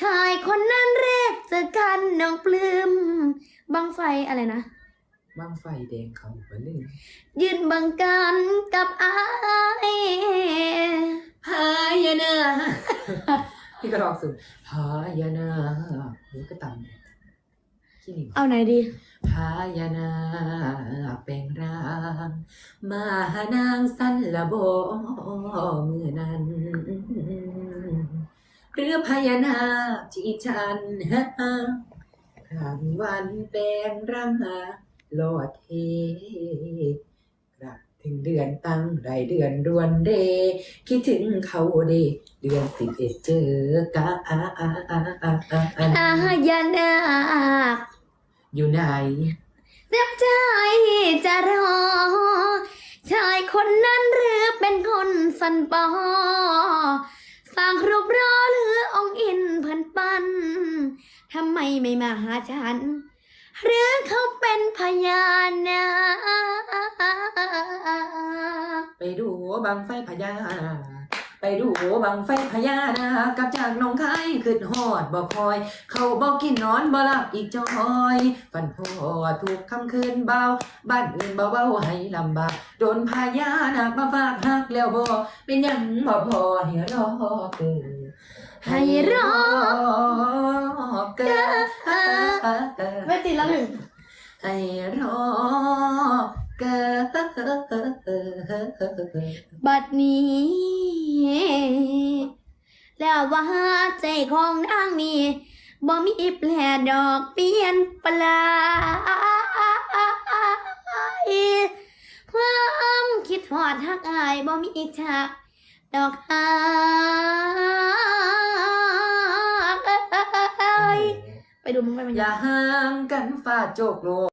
ชายคนนั้นแรกเจอกันน้องปลื้มบังไฟอะไรนะบ้างไฟแดงเขาหัวลืมยืนบังกันกับอายพายานาพี่ก็ลองสูพายานาหูก็ต่ำขี้หนิงเอาไหนดีพายานาแปลงร่างมาหานางสันละโบมือนั้น หรือพญานาคที่ฉันกลางวันแปลงร่างมาโลดเทกลับถึงเดือนตั้งไรเดือนรวนเด คิดถึงเขาเด เดือนสิบเอ็ดเจอกะอาอาอาอาอาอาญานาคอยู่ไหนเต็มใจจะรอ ชายคนนั้นหรือเป็นคนสันปอสร้างรูปรอหรืออง ทำไมไม่มาหาฉัน หรือเขาเป็นพญานาคไปดูบังไฟพญาไปดูบังไฟพญานาคกลับจากหน้องคายขึ้นฮอดบ่คอย เขาบอกกินนอนบ่หลับอีกจอยฝันพอถูกคำคืนเบา บ้านอื่นเบาๆให้ลำบากโดนพญานาคมาฝากหักแล้วบ่เป็นยังบ่พอให้รอเกินให้รอ เกินไม่ติดแล้วหนึ่งให้รอเกินบัดนี้ แล้วว่าใจของนางนี่บ่มีแผลดอกเปลี่ยนปลายความคิดหอดทักอายบ่มีอีกฉากดอกอาย ไปดูมึงไปมัน อย่าห่างกันฟาดโจกโลก